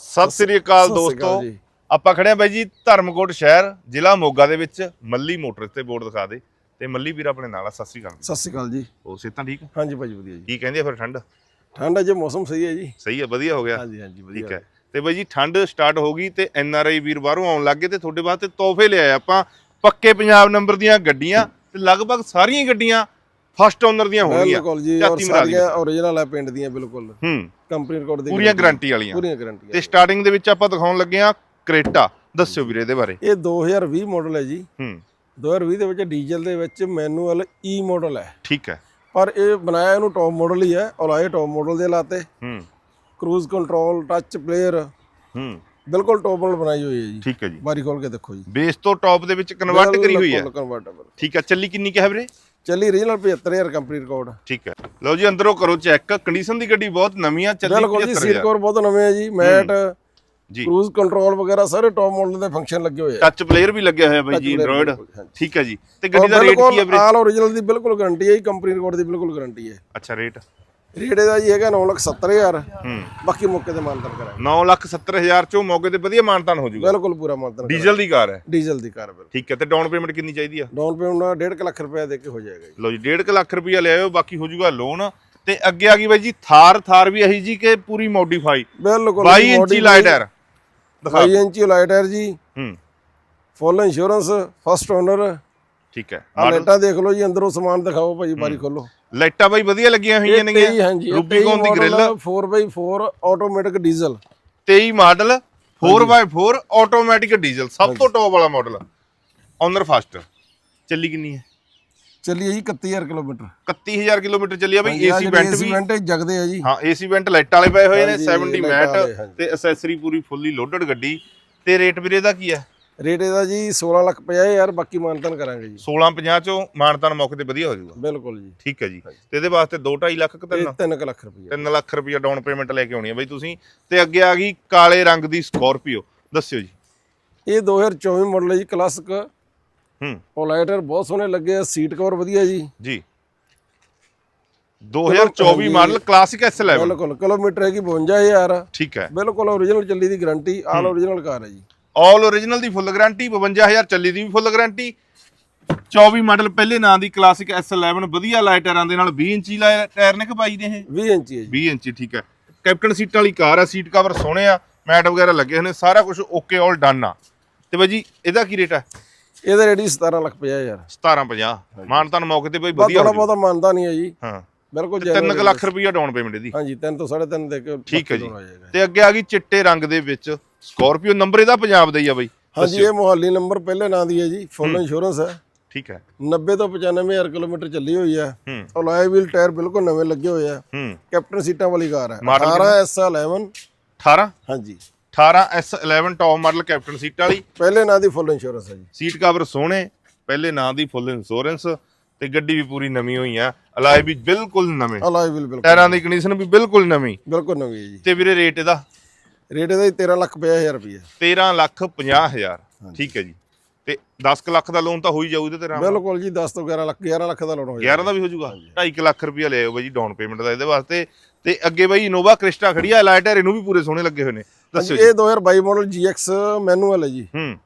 ਸਤਿ ਸ੍ਰੀ ਅਕਾਲ ਦੋਸਤੋ। ਆਪਾਂ ਖੜੇ ਆ ਬਾਈ ਜੀ ਧਰਮਕੋਟ ਸ਼ਹਿਰ ਜ਼ਿਲ੍ਹਾ ਮੋਗਾ ਦੇ ਵਿੱਚ। ਮੱਲੀ ਮੋਟਰ ਤੇ ਬੋਰਡ ਦਿਖਾ ਦੇ। ਤੇ ਮੱਲੀ ਵੀਰ ਆਪਣੇ ਨਾਲ ਆ ਸਤਿ ਸ੍ਰੀ ਅਕਾਲ। ਸਤਿ ਸ਼੍ਰੀ ਅਕਾਲ ਜੀ। ਉਹ ਸਿਹਤਾਂ ਠੀਕ? ਆ? ਹਾਂਜੀ ਭਾਜੀ ਵਧੀਆ ਜੀ। ਕੀ ਕਹਿੰਦੇ ਫਿਰ ਠੰਡ? ਠੰਡ ਹੈ ਜੇ ਮੌਸਮ ਸਹੀ ਹੈ ਜੀ। ਸਹੀ ਹੈ ਵਧੀਆ ਹੋ ਗਿਆ। ਹਾਂਜੀ ਹਾਂਜੀ ਠੀਕ ਵਧੀਆ ਹੈ। ਤੇ ਬਾਈ ਜੀ ਠੰਡ ਸਟਾਰਟ ਹੋ ਗਈ ਤੇ ਐਨ ਆਰ ਆਈ ਵੀਰ ਬਾਹਰੋਂ ਆਉਣ ਲੱਗੇ ਤੇ ਤੁਹਾਡੇ ਵਾਸਤੇ ਤੋਹਫੇ ਲਿਆਏ ਆਪਾਂ। ਪੱਕੇ ਪੰਜਾਬ ਨੰਬਰ ਦੀਆਂ ਗੱਡੀਆਂ ਤੇ ਲਗਭਗ ਸਾਰੀਆਂ ਗੱਡੀਆਂ ਫਸਟ ਓਨਰ ਦੀਆਂ ਹੋਣਗੀਆਂ। ਬਿਲਕੁਲ ਜੀ ਔਰ ਸਾਰੀਆਂ ਓਰੀਜਨਲ ਹੈ ਪਿੰਡ ਦੀਆਂ ਬਿਲਕੁਲ। ਹੂੰ। ਕੰਪਨੀ ਰਿਕਾਰਡ ਦੀ ਪੂਰੀਆਂ ਗਾਰੰਟੀ ਵਾਲੀਆਂ। ਪੂਰੀਆਂ ਗਾਰੰਟੀਆਂ ਤੇ ਸਟਾਰਟਿੰਗ ਦੇ ਵਿੱਚ ਆਪਾਂ ਦਿਖਾਉਣ ਲੱਗੇ ਆ ਕ੍ਰੇਟਾ। ਦੱਸਿਓ ਵੀਰੇ ਇਹਦੇ ਬਾਰੇ। ਇਹ 2020 ਮਾਡਲ ਹੈ ਜੀ। ਹੂੰ। 2020 ਦੇ ਵਿੱਚ ਡੀਜ਼ਲ ਦੇ ਵਿੱਚ ਮੈਨੂਅਲ ਈ ਮਾਡਲ ਹੈ। ਠੀਕ ਹੈ। ਪਰ ਇਹ ਬਣਾਇਆ ਇਹਨੂੰ ਟੌਪ ਮਾਡਲ ਹੀ ਹੈ ਔਰ ਆਏ ਟੌਪ ਮਾਡਲ ਦੇ ਲਾਤੇ। ਹੂੰ। ਕਰੂਜ਼ ਕੰਟਰੋਲ ਟੱਚ ਪਲੇਅਰ ਹੂੰ। ਬਿਲਕੁਲ ਟੌਪ ਮਾਡਲ ਬਣਾਈ ਹੋਈ ਹੈ ਜੀ। ਠੀਕ ਹੈ ਜੀ। ਬਾਰੀ ਖੋਲ ਕੇ ਦੇਖੋ ਜੀ। ਬੇਸ ਤੋਂ ਟੌਪ ਦੇ ਵਿੱਚ ਕਨਵਰਟ ਕਰੀ ਹੋਈ ਹੈ। ਠੀਕ ਹੈ ਚੱਲੀ ਕਿੰਨੀ ਕੁ ਹੈ ਵੀਰੇ? ਚੱਲੀ ਰੀਜਨਲ 75000 ਕੰਪਨੀ ਰਿਕਾਰਡ ਠੀਕ ਹੈ। ਲਓ ਜੀ ਅੰਦਰੋਂ ਕਰੋ ਚੈੱਕ ਕੰਡੀਸ਼ਨ ਦੀ ਗੱਡੀ ਬਹੁਤ ਨਵੀਂ ਆ ਚੱਲੀ ਬਿਲਕੁਲ ਜੀ ਸੀਟ 75000 ਕਵਰ ਬਹੁਤ ਨਵੇਂ ਹੈ ਜੀ ਮੈਟ ਜੀ। ਕਰੂਜ਼ ਕੰਟਰੋਲ ਵਗੈਰਾ ਸਾਰੇ ਟੌਪ ਮਾਡਲ ਦੇ ਫੰਕਸ਼ਨ ਲੱਗੇ ਹੋਏ ਆ। ਟੱਚ ਪਲੇਅਰ ਵੀ ਲੱਗਿਆ ਹੋਇਆ ਬਾਈ ਜੀ ਐਂਡਰੋਇਡ। ਠੀਕ ਹੈ ਜੀ। ਤੇ ਗੱਡੀ ਦਾ ਰੇਟ ਕੀ ਹੈ ਵੀਰੇ? ਆਲ ਓਰੀਜਨਲ ਦੀ ਬਿਲਕੁਲ ਗਾਰੰਟੀ ਹੈ ਜੀ ਕੰਪਨੀ ਰਿਕਾਰਡ ਦੀ ਬਿਲਕੁਲ ਗਾਰੰਟੀ ਹੈ। ਅੱਛਾ ਰੇਟ ਰੇਟ ਇਹਦਾ ਜੀ ਹੈਗਾ 970000 ਹੂੰ। ਬਾਕੀ ਮੌਕੇ ਤੇ ਮਾਨਤਨ ਕਰਾਂਗੇ। 970000 ਚੋਂ ਮੌਕੇ ਤੇ ਵਧੀਆ ਮਾਨਤਾਨ ਹੋ ਜਾਊਗਾ ਬਿਲਕੁਲ ਪੂਰਾ ਮਾਨਤਨ ਡੀਜ਼ਲ ਦੀ ਕਾਰ ਹੈ। ਡੀਜ਼ਲ ਦੀ ਕਾਰ ਬਿਲਕੁਲ। ਠੀਕ ਹੈ ਤੇ ਡਾਊਨ ਪੇਮੈਂਟ ਕਿੰਨੀ ਚਾਹੀਦੀ ਆ? ਡਾਊਨ ਪੇਮੈਂਟ 1.5 ਲੱਖ ਰੁਪਏ ਦੇ ਕੇ ਹੋ ਜਾਏਗਾ ਜੀ। ਲਓ ਜੀ 1.5 ਲੱਖ ਰੁਪਇਆ ਲੈ ਆਇਓ ਬਾਕੀ ਹੋ ਜਾਊਗਾ ਲੋਨ। ਤੇ ਅੱਗੇ ਆ ਗਈ ਬਾਈ ਜੀ ਥਾਰ। ਥਾਰ ਵੀ ਇਹੀ ਜੀ ਕਿ ਪੂਰੀ ਮੋਡੀਫਾਈ ਬਿਲਕੁਲ 22 ਇੰਚੀ ਲਾਈਟਰ ਦਿਖਾ 22 ਇੰਚੀ ਲਾਈਟਰ ਜੀ। ਹੂੰ। ਫੁੱਲ ਇੰਸ਼ੋਰੈਂਸ ਫਸਟ ਓਨਰ ਠੀਕ ਹੈ। ਆ ਲਾਈਟਾਂ ਦੇਖ ਲਓ ਜੀ ਅੰਦਰੋਂ ਸਮਾਨ ਦਿਖਾਓ ਭਾਜੀ ਬਾਰੀ ਖੋਲੋ ਲਾਈਟਾਂ ਬਾਈ ਵਧੀਆ ਲੱਗੀਆਂ ਹੋਈਆਂ ਨੇਗੀਆਂ। ਰੂਬੀਕੌਨ ਦੀ grill 4x4 automatic diesel 23 model 4x4 automatic diesel ਸਭ ਤੋਂ ਟੌਪ ਵਾਲਾ ਮਾਡਲ ਓਨਰ ਫਸਟ ਚੱਲੀ ਕਿੰਨੀ ਹੈ? ਚੱਲੀ ਹੈ ਜੀ 31000 ਕਿਲੋਮੀਟਰ। 31000 ਕਿਲੋਮੀਟਰ ਚੱਲੀ ਆ ਬਈ ਏਸੀ ਵੈਂਟ ਵੀ। ਵੈਂਟ ਜਗਦੇ ਆ ਜੀ। ਹਾਂ ਏਸੀ ਵੈਂਟ ਲਾਈਟਾਂ ਵਾਲੇ ਪਏ ਹੋਏ ਨੇ ਹਾਂਜੀ, 70 ਲਾਈਟਾਂ ਵਾਲੇ, ਮੈਟ। ਤੇ ਐਕਸੈਸਰੀ ਪੂਰੀ ਫੁੱਲੀ ਲੋਡਡ ਗੱਡੀ। ਤੇ ਰੇਟ ਵੀਰੇ ਦਾ ਕੀ ਹੈ? ਰੇਟ ਇਹਦਾ ਜੀ 16 ਲੱਖ 50000 ਬਾਕੀ ਮਾਨਤਨ ਕਰਾਂਗੇ ਜੀ। 1650 ਚੋਂ ਮਾਨਤਾਨ ਮੌਕੇ ਤੇ ਵਧੀਆ ਹੋ ਜਾਊਗਾ। ਬਿਲਕੁਲ ਜੀ। ਠੀਕ ਹੈ ਜੀ। ਤੇ ਇਹਦੇ ਵਾਸਤੇ 2.5 ਲੱਖ ਕਿ ਇਹ 3 3 ਲੱਖ ਰੁਪਏ 3 ਲੱਖ ਰੁਪਇਆ ਡਾਊਨ ਪੇਮੈਂਟ ਲੈ ਕੇ ਆਉਣੀ ਹੈ ਬਈ ਤੁਸੀਂ। ਤੇ ਅੱਗੇ ਆ ਗਈ ਕਾਲੇ ਰੰਗ ਦੀ ਸਕੋਰਪੀਓ ਦੱਸਿਓ ਜੀ। ਇਹ 2024 ਮਾਡਲ ਹੈ ਜੀ ਕਲਾਸਿਕ ਹੂੰ। ਪੋਲਾਈਟਰ ਬਹੁਤ ਸੋਹਣੇ ਲੱਗੇ ਆ ਸੀਟ ਕਵਰ ਵਧੀਆ ਜੀ। ਜੀ। 2024 ਮਾਡਲ ਕਲਾਸਿਕ S11 ਬਿਲਕੁਲ ਕਿਲੋਮੀਟਰ ਹੈਗੀ 52000 ਠੀਕ ਹੈ। ਬਿਲਕੁਲ ਓਰੀਜਨਲ ਚੱਲੀ ਦੀ ਗਾਰੰਟੀ ਆਲ ਓਰੀਜਨਲ ਕਾਰ ਹੈ ਜੀ। ਆਲ ਓਰੀਜਨਲ ਦੀ ਫੁੱਲ ਗਾਰੰਟੀ 52000 ਚੱਲੀ ਦੀ ਵੀ ਫੁੱਲ ਗਾਰੰਟੀ 24 ਮਾਡਲ ਪਹਿਲੇ ਨਾਂ ਦੀ ਕਲਾਸਿਕ S11 ਵਧੀਆ ਲਾਈਟ ਟਾਇਰਾਂ ਦੇ ਨਾਲ 20 ਇੰਚੀ ਟਾਇਰ ਨੇ ਕਿ ਬਾਈ ਨੇ ਇਹ? 20 ਇੰਚੀ ਹੈ ਜੀ। 20 ਇੰਚੀ ਠੀਕ ਹੈ। ਕੈਪਟਨ ਸੀਟਾਂ ਵਾਲੀ ਕਾਰ ਆ ਸੀਟ ਕਵਰ ਸੋਹਣੇ ਆ ਮੈਟ ਵਗੈਰਾ ਲੱਗੇ ਹੋਏ ਨੇ ਸਾਰਾ ਕੁਝ ਓਕੇ ਆਲ ਡਨ ਆ। ਤੇ ਬਾਈ ਜੀ ਇਹਦਾ ਕੀ ਰੇਟ ਹੈ ਇਹਦਾ ਰੇਟ ਜੀ 17 ਲੱਖ 50000 1750 ਮਾਨਤਾਨ ਮੌਕੇ ਤੇ ਬਾਈ ਵਧੀਆ ਥੋੜਾ। ਬਹੁਤਾ ਮੰਨਦਾ ਨਹੀਂ ਹੈ ਜੀ। ਹਾਂ। ਬਿਲਕੁਲ 3 ਲੱਖ ਰੁਪਈਆ ਡਾਊਨ ਪੇਮੈਂਟ ਇਹਦੀ। ਹਾਂਜੀ 3 ਤੋਂ 3.5 ਦੇ ਕੇ ਠੀਕ ਹੈ ਜੀ। ਤੇ ਅੱਗੇ ਆ ਗਈ ਚਿੱਟੇ ਰੰਗ ਦੇ ਵਿੱਚ। ਸਕੋਰਪੀਓ ਨੰਬਰ ਇਹਦਾ ਪੰਜਾਬ ਦਾ ਹੀ ਆ ਬਾਈ। ਹਾਂਜੀ ਇਹ ਮੋਹਾਲੀ ਨੰਬਰ ਪਹਿਲੇ ਨਾਂ ਦੀ ਹੈ ਜੀ ਫੁੱਲ ਇੰਸ਼ੋਰੈਂਸ ਹੈ। ਠੀਕ ਹੈ। 90 ਤੋਂ 95000 ਕਿਲੋਮੀਟਰ ਚੱਲੀ ਹੋਈ ਹੈ। ਅਲੋਏ ਵੀਲ ਟਾਇਰ ਬਿਲਕੁਲ ਨਵੇਂ ਲੱਗੇ ਹੋਏ ਆ। ਕੈਪਟਨ ਸੀਟਾਂ ਵਾਲੀ ਕਾਰ ਹੈ। Model 18 S11 18 ਹਾਂਜੀ। 18 S11 top model captain seat ਵਾਲੀ। ਪਹਿਲੇ ਨਾਂ ਦੀ ਫੁੱਲ ਇੰਸ਼ੋਰੈਂਸ ਹੈ ਜੀ। ਸੀਟ ਕਵਰ ਸੋਹਣੇ ਪਹਿਲੇ ਨਾਂ ਦੀ ਫੁੱਲ ਇੰਸ਼ੋਰੈਂਸ ਤੇ ਗੱਡੀ ਵੀ ਪੂਰੀ ਨਵੀਂ ਹੋਈ ਆ ਅਲਾਈ ਵੀ ਬਿਲਕੁਲ ਨਵੇਂ। ਅਲੋਏ ਵੀਲ ਬਿਲਕੁਲ ਟਾਇਰਾਂ ਦੀ ਕੰਡੀਸ਼ਨ ਵੀ ਬਿਲਕੁਲ ਨਵੀਂ। ਬਿਲਕੁਲ ਨਵੀਂ ਹੈ ਜੀ। ਤੇ ਵੀਰੇ ਰੇਟ ਇਹਦਾ? ਰੇਟ ਇਹਦਾ ਜੀ 13 ਲੱਖ 50000 ਰੁਪਏ 13 ਲੱਖ 50 ਹਜ਼ਾਰ। ਠੀਕ ਹੈ ਜੀ। ਤੇ 10 ਕੁ ਲੱਖ ਦਾ ਲੋਨ ਤਾਂ ਹੋ ਹੀ ਜਾਊ ਇਹਦੇ ਤੇ ਆਰਾਮ ਨਾਲ। ਬਿਲਕੁਲ ਜੀ 10 ਤੋਂ 11 ਲੱਖ 11 ਲੱਖ ਦਾ ਲੋਨ ਹੋ ਜਾਏਗਾ 11 ਦਾ ਵੀ ਹੋ ਜਾਊਗਾ। 2.5 ਲੱਖ ਰੁਪਇਆ ਲੈ ਆਓ ਬਾਈ ਜੀ ਡਾਊਨ ਪੇਮੈਂਟ ਦਾ ਇਹਦੇ ਵਾਸਤੇ। ਤੇ ਅੱਗੇ ਬਾਈ ਇਨੋਵਾ ਕ੍ਰਿਸਟਾ ਖੜੀ ਆ ਲਾਈਟਰ ਇਹਨੂੰ ਵੀ ਪੂਰੇ ਸੋਹਣੇ ਲੱਗੇ ਹੋਏ ਨੇ। ਦੱਸਿਓ ਜੀ। ਇਹ 2022 ਮਾਡਲ GX ਮੈਨੂਅਲ ਹੈ ਜੀ। ਹੂੰ।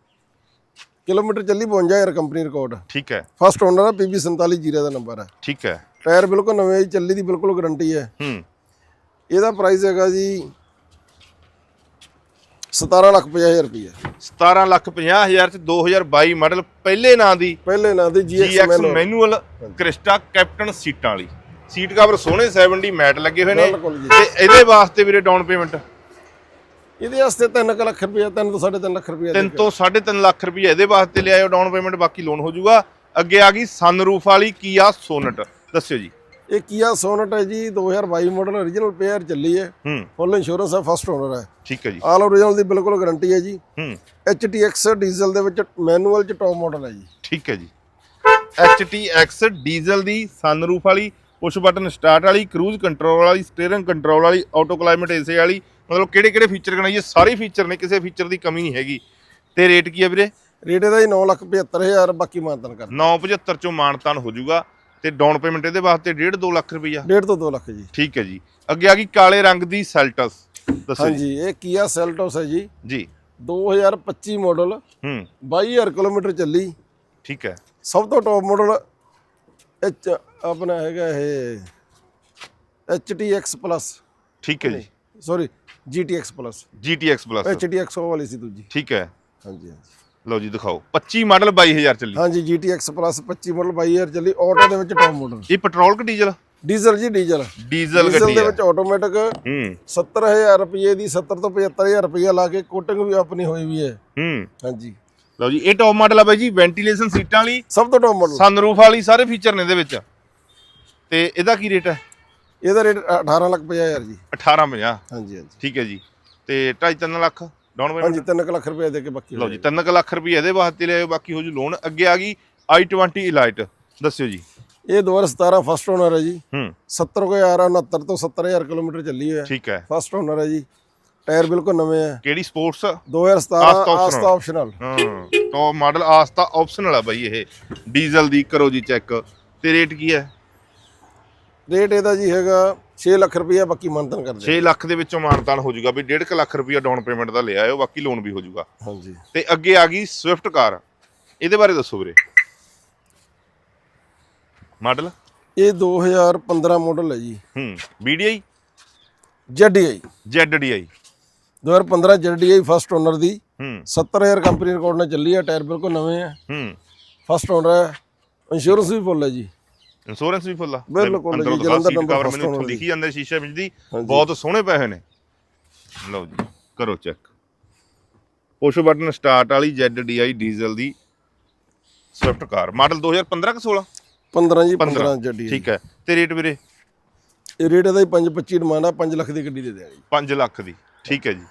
ਕਿਲੋਮੀਟਰ ਚੱਲੀ 52000 ਕੰਪਨੀ ਰਿਕਾਰਡ ਠੀਕ ਹੈ। ਫਸਟ ਓਨਰ ਹੈ PB 47 ਜੀਰੇ ਦਾ ਨੰਬਰ ਹੈ ਠੀਕ ਹੈ। ਟਾਇਰ ਬਿਲਕੁਲ ਨਵੇਂ ਜੀ, ਚੱਲੀ ਦੀ ਬਿਲਕੁਲ ਗਾਰੰਟੀ ਹੈ। ਹੂੰ। ਇਹਦਾ ਪ੍ਰਾਈਸ ਹੈਗਾ ਜੀ 17 ਲੱਖ 50000 ਰੁਪਏ 17 ਲੱਖ 50 ਹਜ਼ਾਰ ਚ 2022 ਮਾਡਲ ਪਹਿਲੇ ਨਾਂ ਦੀ ਪਹਿਲੇ ਨਾਂ ਦੀ GX GX manual manual Crysta captain ਸੀਟਾਂ ਵਾਲੀ। ਸੀਟ ਕਵਰ ਸੋਹਣੇ 70 ਮੈਟ ਲੱਗੇ ਹੋਏ ਨੇ। ਬਿਲਕੁਲ ਜੀ। ਤੇ ਇਹਦੇ ਵਾਸਤੇ ਵੀਰੇ ਡਾਊਨ ਪੇਮੈਂਟ ਇਹਦੇ ਵਾਸਤੇ 3 ਲੱਖ ਰੁਪਏ 3 ਤੋਂ 3.5 ਲੱਖ ਰੁਪਏ 3 ਤੋਂ 3.5 ਲੱਖ ਰੁਪਏ ਇਹਦੇ ਵਾਸਤੇ ਲਿਆਇਓ ਡਾਊਨ ਪੇਮੈਂਟ ਬਾਕੀ ਲੋਨ ਹੋ ਜਾਊਗਾ। ਅੱਗੇ ਆ ਗਈ ਸਨਰੂਫ ਵਾਲੀ ਕੀਆ ਸੋਨਟ ਦੱਸਿਓ ਜੀ। ਇਹ ਕੀਆ ਸੋਨਟ ਹੈ ਜੀ 2022 ਮਾਡਲ origignal ਪੇਅਰ ਚੱਲੀ ਹੈ। ਫੁੱਲ ਇੰਸ਼ੋਰੈਂਸ ਹੈ ਫਸਟ ਓਨਰ ਹੈ। ਠੀਕ ਹੈ ਜੀ। ਆਲ origignal ਦੀ ਬਿਲਕੁਲ ਗਾਰੰਟੀ ਹੈ ਜੀ। HTX ਡੀਜ਼ਲ ਦੇ ਵਿੱਚ ਮੈਨੂਅਲ ਚ ਟੌਪ ਮਾਡਲ ਹੈ ਜੀ। ਠੀਕ ਹੈ ਜੀ। HTX ਡੀਜ਼ਲ ਦੀ ਸਨਰੂਫ ਵਾਲੀ ਪੁਸ਼ ਬਟਨ ਸਟਾਰਟ ਵਾਲੀ ਕਰੂਜ਼ ਕੰਟਰੋਲ ਵਾਲੀ ਸਟੀਅਰਿੰਗ ਕੰਟਰੋਲ ਵਾਲੀ ਆਟੋ ਕਲਾਈਮੇਟ ਏਸੇ ਵਾਲੀ ਮਤਲਬ ਕਿਹੜੇ ਕਿਹੜੇ ਫੀਚਰ ਗਣਾਈਏ ਸਾਰੇ ਫੀਚਰ ਨੇ ਕਿਸੇ ਫੀਚਰ ਦੀ ਕਮੀ ਨਹੀਂ ਹੈਗੀ। ਤੇ ਰੇਟ ਕੀ ਹੈ ਵੀਰੇ? ਰੇਟ ਇਹਦਾ ਜੀ 9 ਲੱਖ 75000 ਬਾਕੀ ਮਾਨਤਨ ਕਰ 975 ਚੋਂ ਮਾਨਤਾਨ ਹੋ ਜਾਊਗਾ। ਤੇ ਡਾਊਨ ਪੇਮੈਂਟ ਇਹਦੇ ਵਾਸਤੇ 1.5 2 ਲੱਖ ਰੁਪਈਆ। ਡੇਢ ਤੋਂ 2 ਲੱਖ ਜੀ। ਠੀਕ ਹੈ ਜੀ। ਅੱਗੇ ਆ ਗਈ ਕਾਲੇ ਰੰਗ ਦੀ ਸੈਲਟਸ ਦੱਸੋ ਜੀ। ਹਾਂਜੀ ਇਹ ਕੀਆ ਸੈਲਟੋਸ ਹੈ ਜੀ। ਜੀ। 2025 ਮਾਡਲ ਹੂੰ। 22000 ਕਿਲੋਮੀਟਰ ਚੱਲੀ। ਠੀਕ ਹੈ। ਸਭ ਤੋਂ ਟੌਪ ਮਾਡਲ ਐਚ ਆਪਣਾ ਹੈਗਾ ਇਹ HTX ਪਲੱਸ ਠੀਕ ਹੈ ਜੀ। Sorry GTX plus GTX plus HTX ਉਹ ਵਾਲੀ ਸੀ ਦੂਜੀ। ਠੀਕ ਹੈ। ਹਾਂਜੀ ਹਾਂਜੀ। ਲਓ ਜੀ ਦਿਖਾਓ। 25 ਮਾਡਲ 22000 ਚੱਲੀ। ਹਾਂਜੀ GTX ਪਲੱਸ 25 ਮਾਡਲ 22000 ਚੱਲੀ ਆਟੋ ਦੇ ਵਿੱਚ ਟੌਪ ਮਾਡਲ ਇਹ ਪੈਟਰੋਲ ਕਿ ਡੀਜ਼ਲ ਡੀਜ਼ਲ ਜੀ ਡੀਜ਼ਲ ਡੀਜ਼ਲ ਡੀਜ਼ਲ ਗੱਡੀ ਦੇ ਵਿੱਚ ਆਟੋਮੈਟਿਕ ਹੂੰ। 70000 ਰੁਪਏ ਦੀ 70 ਤੋਂ 75000 ਰੁਪਏ ਲਾ ਕੇ ਕੋਟਿੰਗ ਵੀ ਆਪਣੀ ਹੋਈ ਵੀ ਹੈ। ਹੂੰ। ਹਾਂਜੀ। ਲਓ ਜੀ ਇਹ ਟੌਪ ਮਾਡਲ ਆ ਬਾਈ ਜੀ ਵੈਂਟੀਲੇਸ਼ਨ ਸੀਟਾਂ ਵਾਲੀ। ਸਭ ਤੋਂ ਟੌਪ ਮਾਡਲ ਸਨਰੂਫ ਵਾਲੀ ਸਾਰੇ ਫੀਚਰ ਨੇ ਇਹਦੇ ਵਿੱਚ। ਤੇ ਇਹਦਾ ਕੀ ਰੇਟ ਹੈ? ਇਹਦਾ ਰੇਟ 18 ਲੱਖ 50000 ਜੀ। 1850 ਹਾਂਜੀ ਹਾਂਜੀ। ਠੀਕ ਹੈ ਜੀ। ਤੇ 2.5 ਲੱਖ। ਡਾਊਨ ਪੇਮੈਂਟ ਹਾਂਜੀ 3 ਲੱਖ ਰੁਪਏ ਦੇ ਕੇ ਬਾਕੀ ਲਓ ਜੀ 3 ਲੱਖ ਰੁਪਏ ਇਹਦੇ ਵਾਸਤੇ ਲਿਆਓ ਬਾਕੀ ਹੋ ਜੂ ਲੋਨ ਅੱਗੇ ਆ ਗਈ i20 ਇਲਾਈਟ ਦੱਸਿਓ ਜੀ। ਇਹ 2017 ਫਸਟ ਓਨਰ ਹੈ ਜੀ। ਹੂੰ। 70 ਕੋ 69 ਤੋਂ 70000 ਕਿਲੋਮੀਟਰ ਚੱਲੀ ਹੈ। ਠੀਕ ਹੈ। ਫਸਟ ਓਨਰ ਹੈ ਜੀ। ਟਾਇਰ ਬਿਲਕੁਲ ਨਵੇਂ ਹੈ। ਕਿਹੜੀ ਸਪੋਰਟਸ 2017 ਆਸਤਾ ਆਪਸ਼ਨਲ ਹਾਂ ਟੌਪ ਮਾਡਲ ਆਸਤਾ ਆਪਸ਼ਨਲ ਆ ਬਾਈ ਇਹ। ਡੀਜ਼ਲ ਦੀ ਕਰੋ ਜੀ ਚੈੱਕ ਤੇ ਰੇਟ ਕੀ ਹੈ? ਰੇਟ ਇਹਦਾ ਜੀ ਹੈਗਾ 6 ਲੱਖ ਰੁਪਏ ਬਾਕੀ ਮੰਤਨ ਕਰਦੇ 6 ਲੱਖ ਦੇ ਵਿੱਚੋਂ ਮਾਨਤਾਨ ਹੋ ਜਾਊਗਾ ਵੀ 1.5 ਲੱਖ ਰੁਪਇਆ ਡਾਊਨ ਪੇਮੈਂਟ ਦਾ ਲਿਆ ਆਇਓ ਬਾਕੀ ਲੋਨ ਵੀ ਹੋ ਜਾਊਗਾ। ਹਾਂਜੀ। ਤੇ ਅੱਗੇ ਆ ਗਈ ਸਵਿਫਟ ਕਾਰ ਇਹਦੇ ਬਾਰੇ ਦੱਸੋ ਵੀਰੇ। ਮਾਡਲ? ਇਹ 2015 ਮਾਡਲ ਹੈ ਜੀ। ਹੂੰ BDI ZDI ZDI 2015 ZDI first owner ਦੀ ਹੂੰ। 70000 ਕੰਪਨੀ ਰਿਕਾਰਡ ਨਾਲ ਚੱਲੀ ਹੈ ਟਾਇਰ ਬਿਲਕੁਲ ਨਵੇਂ ਹੈ ਹੂੰ। ਫਸਟ ਓਨਰ ਹੈ। ਇੰਸ਼ੋਰੈਂਸ ਵੀ ਫੁੱਲ ਹੈ ਜੀ। ਇੰਸ਼ੋਰੈਂਸ ਵੀ ਫੁੱਲ ਆ ਬਿਲਕੁਲ ਜੀ, ਦਿਖਾ, ਜਲੰਧਰ number ਕਵਰ ਮੈਨੂੰ ਇੱਥੋਂ ਲਿਖੀ ਜਾਂਦੇ ਸ਼ੀਸ਼ੇ ਵਿੱਚ ਦੀ। ਬਹੁਤ ਸੋਹਣੇ ਪਏ ਹੋਏ ਨੇ। ਲਓ ਜੀ ਕਰੋ ਚੈੱਕ ਪੁਸ਼ ਬਟਨ ਸਟਾਰਟ ਵਾਲੀ ZDI ਡੀਜ਼ਲ ਦੀ ਸਵਿਫਟ ਕਾਰ ਮਾਡਲ 2015 ਕਿ 16 15 ਜੀ 15 15 ZDI ਠੀਕ ਹੈ। ਤੇ ਰੇਟ ਵੀਰੇ? ਇਹ ਰੇਟ ਇਹਦਾ ਹੀ 525 ਡਿਮਾਂਡ ਆ 5 ਲੱਖ ਦੀ ਗੱਡੀ ਦੇ ਦਿਆਂਗੇ। 5 ਲੱਖ ਦੀ। ਠੀਕ ਹੈ ਜੀ।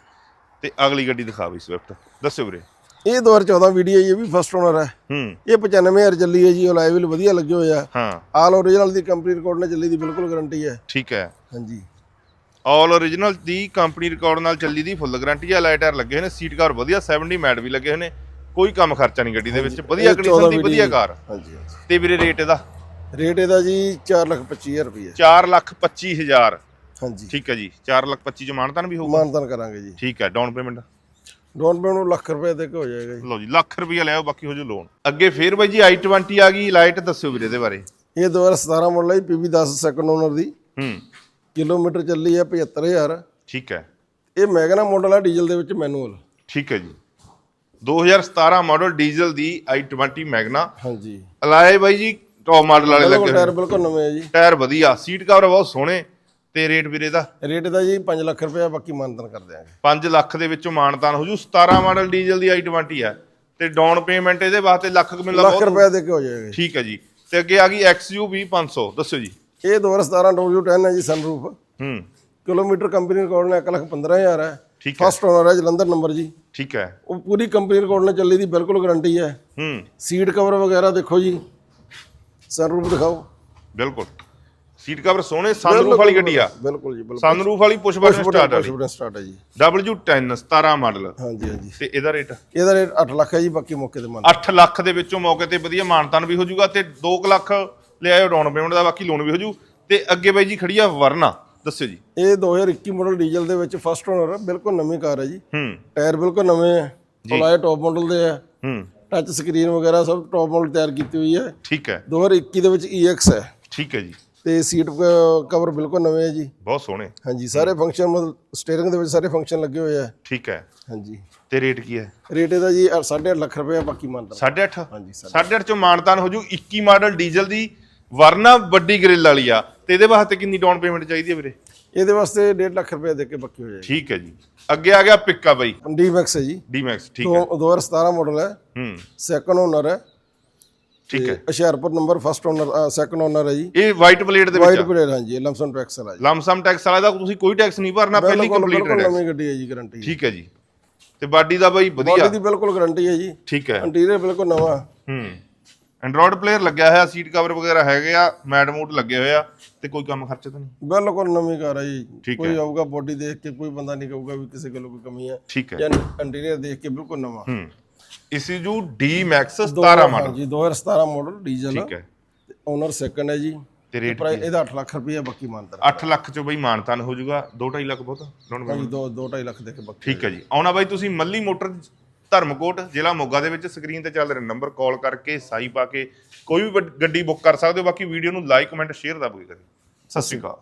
ਤੇ ਅਗਲੀ ਗੱਡੀ ਦਿਖਾ ਬਈ ਸਵਿਫਟ ਦੱਸਿਓ ਵੀਰੇ। ਇਹ 2014 ਵੀਡੀਓ ਇਹ ਵੀ ਫਸਟ ਓਨਰ ਹੈ। ਹੂੰ। ਇਹ 95000 ਚੱਲੀ ਹੈ ਜੀ ਉਹ ਲਾਈਵਲ ਵਧੀਆ ਲੱਗੇ ਹੋਏ ਆ। ਹਾਂ। ਆਲ ਓਰੀਜਨਲ ਦੀ ਕੰਪਨੀ ਰਿਕਾਰਡ ਨਾਲ ਚੱਲੀ ਦੀ ਬਿਲਕੁਲ ਗਾਰੰਟੀ ਹੈ। ਠੀਕ ਹੈ। ਹਾਂਜੀ। ਆਲ origignal ਦੀ ਕੰਪਨੀ ਰਿਕਾਰਡ ਨਾਲ ਚੱਲੀ ਦੀ ਫੁੱਲ ਗਾਰੰਟੀ ਆ ਲਾਈਟ ਟਾਇਰ ਲੱਗੇ ਹੋਏ ਨੇ ਸੀਟ ਕਵਰ ਵਧੀਆ 70 ਮੈਟ ਵੀ ਲੱਗੇ ਹੋਏ ਨੇ। ਕੋਈ ਕੰਮ ਖਰਚਾ ਨਹੀਂ ਗੱਡੀ ਦੇ ਵਿੱਚ। ਵਧੀਆ ਕੰਡੀਸ਼ਨ 14 ਦੀ ਵਧੀਆ ਕਾਰ ਹਾਂਜੀ ਤੇ ਵੀਰੇ ਰੇਟ ਇਹਦਾ? ਰੇਟ ਇਹਦਾ ਜੀ 425000 ਰੁਪਏ 4 ਲੱਖ 25 ਹਜ਼ਾਰ। ਹਾਂਜੀ। ਠੀਕ ਹੈ ਜੀ। 4 ਲੱਖ 25 ਚ ਮਾਨਤਾਨ ਵੀ ਹੋਊਗਾ? ਮਾਨਤਨ ਕਰਾਂਗੇ ਜੀ। ਠੀਕ ਹੈ। ਡਾਊਨ ਪੇਮੈਂਟ ਡਾਊਨ ਪੇਮੈਂਟ ਨੂੰ ਲੱਖ ਰੁਪਏ ਦੇ ਕੇ ਹੋ ਜਾਏਗਾ ਜੀ। ਲਓ ਜੀ ਲੱਖ ਰੁਪਈਆ ਲਿਆਓ ਬਾਕੀ ਹੋ ਜੂ ਲੋਨ। ਅੱਗੇ ਫੇਰ ਬਾਈ ਜੀ i20 ਆ ਗਈ ਲਾਈਟ ਦੱਸਿਓ ਵੀਰੇ ਇਹਦੇ ਬਾਰੇ। ਇਹ 2017 ਮਾਡਲ ਹੈ PB 10 ਸੈਕੰਡ ਓਨਰ ਦੀ। ਹੂੰ। ਕਿਲੋਮੀਟਰ ਚੱਲੀ ਹੈ 75000 ਠੀਕ ਹੈ। ਇਹ ਮੈਗਨਾ ਮਾਡਲ ਹੈ ਡੀਜ਼ਲ ਦੇ ਵਿੱਚ ਮੈਨੂਅਲ ਠੀਕ ਹੈ ਜੀ। 2017 ਮਾਡਲ ਡੀਜ਼ਲ ਦੀ i20 ਮੈਗਨਾ। ਹਾਂਜੀ। ਅਲਾਏ ਬਾਈ ਜੀ ਟੌਪ ਮਾਡਲ ਵਾਲੇ ਬਿਲਕੁਲ ਲੱਗੇ ਟਾਇਰ। ਬਿਲਕੁਲ ਨਵੇਂ ਹੈ ਜੀ। ਟਾਇਰ ਵਧੀਆ ਸੀਟ ਕਵਰ ਬਹੁਤ ਸੋਹਣੇ। ਤੇ ਰੇਟ ਵੀਰੇ ਦਾ? ਰੇਟ ਇਹਦਾ ਜੀ 5 ਲੱਖ ਰੁਪਏ ਬਾਕੀ ਮਾਨਤਨ ਕਰ ਦਿਆਂਗੇ। 5 ਲੱਖ ਦੇ ਵਿੱਚੋਂ ਮਾਨਤਾਨ ਹੋ ਜੂ। 17 ਮਾਡਲ ਡੀਜ਼ਲ ਦੀ i20 ਹੈ ਤੇ ਡਾਊਨ ਪੇਮੈਂਟ ਇਹਦੇ ਵਾਸਤੇ ਲੱਖ ਕੁ ਮਿਲਦਾ ਲੱਖ ਰੁਪਏ ਦੇ ਕੇ ਹੋ ਜਾਏਗਾ। ਠੀਕ ਹੈ ਜੀ। ਤੇ ਅੱਗੇ ਆ ਗਈ XUV 500 ਦੱਸਿਓ ਜੀ। ਇਹ 2017 W10 ਹੈ ਜੀ ਸਨਰੂਫ ਹੂੰ। ਕਿਲੋਮੀਟਰ ਕੰਪਨੀ ਰਿਕਾਰਡ ਨਾਲ 1 ਲੱਖ 15000 ਹੈ। ਠੀਕ ਹੈ। ਫਸਟ ਓਨਰ ਹੈ ਜਲੰਧਰ ਨੰਬਰ ਜੀ। ਠੀਕ ਹੈ। ਉਹ ਪੂਰੀ ਕੰਪਨੀ ਰਿਕਾਰਡ ਨਾਲ ਚੱਲੀ ਦੀ ਬਿਲਕੁਲ ਗਾਰੰਟੀ ਹੈ। ਹੂੰ। ਸੀਟ ਕਵਰ ਵਗੈਰਾ ਦੇਖੋ ਜੀ। ਸਨਰੂਫ ਦਿਖਾਓ। ਬਿਲਕੁਲ। ਸੀਟ ਕਵਰ ਸੋਹਣੇ ਸਨਰੂਫ ਵਾਲੀ ਗੱਡੀ ਆ। ਬਿਲਕੁਲ ਜੀ ਬਿਲਕੁਲ। ਸਨਰੂਫ ਵਾਲੀ ਪੁਸ਼ ਬਟਨ ਸਟਾਰਟ ਵਾਲੀ ਬਟਨ ਸਟਾਰਟ ਹੈ ਜੀ। W10 17 ਮਾਡਲ ਹਾਂਜੀ ਹਾਂਜੀ। ਤੇ ਇਹਦਾ ਰੇਟ ਇਹਦਾ ਰੇਟ 8 ਲੱਖ ਹੈ ਜੀ ਬਾਕੀ ਮੌਕੇ ਤੇ ਮੰਨ 8 ਲੱਖ ਦੇ ਵਿੱਚੋਂ ਮੌਕੇ ਤੇ ਵਧੀਆ ਮਾਨਤਾਨ ਵੀ ਹੋ ਜਾਊਗਾ ਤੇ 2 ਲੱਖ ਲਿਆਇਓ ਡਾਊਨ ਪੇਮੈਂਟ ਦਾ ਬਾਕੀ ਲੋਨ ਵੀ ਹੋ ਜੂ ਤੇ ਅੱਗੇ ਬਾਈ ਜੀ ਖੜੀ ਆ ਵਰਨਾ ਦੱਸਿਓ ਜੀ। ਇਹ 2021 ਮਾਡਲ ਡੀਜ਼ਲ ਦੇ ਵਿੱਚ ਫਸਟ ਓਨਰ ਬਿਲਕੁਲ ਨਵੀਂ ਕਾਰ ਹੈ ਜੀ। ਹੂੰ। ਟਾਇਰ ਬਿਲਕੁਲ ਨਵੇਂ ਹੈ ਅਲਾਏ ਟੌਪ ਮਾਡਲ ਦੇ ਹੈ ਹੂੰ। ਟੱਚ ਸਕਰੀਨ ਵਗੈਰਾ ਸਭ ਟੌਪ ਮਾਡਲ ਤਿਆਰ ਕੀਤੀ ਹੋਈ ਹੈ। ਠੀਕ ਹੈ। 2021 ਦੇ ਵਿੱਚ EX ਹੈ। ਠੀਕ ਹੈ ਜੀ। ਤੇ ਸੀਟ ਕਵਰ ਬਿਲਕੁਲ ਨਵੇਂ ਹੈ ਜੀ। ਬਹੁਤ ਸੋਹਣੇ। ਹਾਂਜੀ ਸਾਰੇ ਫੰਕਸ਼ਨ ਮਤਲਬ ਸਟੀਅਰਿੰਗ ਦੇ ਵਿੱਚ ਸਾਰੇ ਫੰਕਸ਼ਨ ਲੱਗੇ ਹੋਏ ਆ। ਠੀਕ ਹੈ। ਹਾਂਜੀ। ਤੇ ਰੇਟ ਕੀ ਹੈ? ਰੇਟ ਇਹਦਾ ਜੀ 8.5 ਲੱਖ ਰੁਪਏ ਬਾਕੀ ਮੰਨਦਾ 8.5 ਹਾਂਜੀ ਸਰ 8.5 ਚੋਂ ਮਾਨਤਾਨ ਹੋ ਜੂ 21 ਮਾਡਲ ਡੀਜ਼ਲ ਦੀ ਵਰਨਾ ਵੱਡੀ ਗ੍ਰਿਲ ਵਾਲੀ ਆ। ਤੇ ਇਹਦੇ ਵਾਸਤੇ ਕਿੰਨੀ ਡਾਊਨ ਪੇਮੈਂਟ ਚਾਹੀਦੀ ਹੈ ਵੀਰੇ? ਇਹਦੇ ਵਾਸਤੇ 1.5 ਲੱਖ ਰੁਪਏ ਦੇ ਕੇ ਬਾਕੀ ਹੋ ਜਾਏਗੀ। ਠੀਕ ਹੈ ਜੀ। ਅੱਗੇ ਆ ਗਿਆ ਪਿੱਕਾ ਬਾਈ। ਡੀ ਮੈਕਸ ਹੈ ਜੀ। ਡੀ ਮੈਕਸ ਠੀਕ ਹੈ। ਦੋ 2017 ਮਾਡਲ ਹੈ। ਹੂੰ। ਸੈਕੰਡ ਓਨਰ ਹੈ। ਠੀਕ ਹੈ। Hoshiarpur number first owner second owner ਹੈ ਜੀ। ਇਹ ਵਾਈਟ ਪਲੇਟ ਦੇ ਵਾਈਟ ਵਿੱਚ ਪਲੇਟ ਹਾਂਜੀ ਲਮਸਨ ਟੈਕਸ ਹੈ ਜੀ। ਲਮਸਮ ਟੈਕਸ ਵਾਲਾ ਦਾ ਤੁਸੀਂ ਕੋਈ ਟੈਕਸ ਨਹੀਂ ਭਰਨਾ ਪਹਿਲੀ ਕੰਪਲੀਟ ਬਿਲਕੁਲ ਟੈਕਸ ਨਵੀਂ ਗੱਡੀ ਹੈ ਜੀ ਗਾਰੰਟੀ ਠੀਕ ਹੈ ਜੀ। ਤੇ ਬਾਡੀ ਦਾ ਬਾਈ ਬੋਡੀ ਵਧੀਆ ਦੀ ਬਿਲਕੁਲ ਗਾਰੰਟੀ ਹੈ ਜੀ। ਠੀਕ ਹੈ। ਇੰਟੀਰੀਅਰ ਬਿਲਕੁਲ ਨਵਾਂ। ਹੂੰ। ਐਂਡਰੋਇਡ ਪਲੇਅਰ ਲੱਗਿਆ ਹੋਇਆ ਸੀਟ ਕਵਰ ਵਗੈਰਾ ਹੈਗੇ ਆ ਮੈਟ ਮੂਟ ਲੱਗੇ ਹੋਏ ਆ ਤੇ ਕੋਈ ਕੰਮ ਖਰਚਾ ਤਾਂ ਨਹੀਂ? ਬਿਲਕੁਲ ਨਵੀਂ ਕਾਰ ਹੈ ਜੀ। ਕੋਈ ਆਊਗਾ ਬੋਡੀ ਦੇਖ ਕੇ ਕੋਈ ਬੰਦਾ ਨਹੀਂ ਕਹੂਗਾ ਵੀ ਕਿਸੇ ਕੋਲ ਕੋਈ ਕਮੀ ਹੈ। ਠੀਕ ਹੈ। ਜਾਂ ਇੰਟੀਰੀਅਰ ਦੇਖ ਕੇ ਬਿਲਕੁਲ ਨਵਾਂ। ਹੂੰ। ਡੀ ਮੈਕਸ 17 ਮਾਡਲ ਹਾਂਜੀ 2017 ਮਾਡਲ ਡੀਜ਼ਲ ਠੀਕ ਹੈ। ਓਨਰ ਸੈਕੰਡ ਹੈ ਜੀ। ਤੇ ਰੇਟ ਇਹਦਾ 8 ਲੱਖ ਰੁਪਈਆ ਬਾਕੀ ਮੰਨਦਾ 8 ਲੱਖ ਚੋਂ ਬਈ ਮਾਨਤਾਨ ਹੋ ਜਾਊਗਾ 2.5 ਲੱਖ ਬਹੁਤ। ਡਾਊਨ ਭਾਜੀ 2 2.5 ਲੱਖ ਦੇ ਕੇ ਬਾਕੀ ਠੀਕ ਹੈ ਜੀ। ਆਉਣਾ ਬਾਈ ਤੁਸੀਂ ਮੱਲੀ ਮੋਟਰ ਧਰਮਕੋਟ ਜ਼ਿਲ੍ਹਾ ਮੋਗਾ ਦੇ ਵਿੱਚ। ਸਕਰੀਨ ਤੇ ਚੱਲ ਰਿਹਾ ਨੰਬਰ ਕਾਲ ਕਰਕੇ ਸਾਈ ਪਾ ਕੇ ਕੋਈ ਵੀ ਗੱਡੀ ਬੁੱਕ ਕਰ ਸਕਦੇ ਹੋ। ਬਾਕੀ ਵੀਡੀਓ ਨੂੰ ਲਾਈਕ ਕਮੈਂਟ ਸ਼ੇਅਰ ਦੱਬ ਕੇ ਕਰੀ। ਸਤਿ ਸ਼੍ਰੀ ਅਕਾਲ।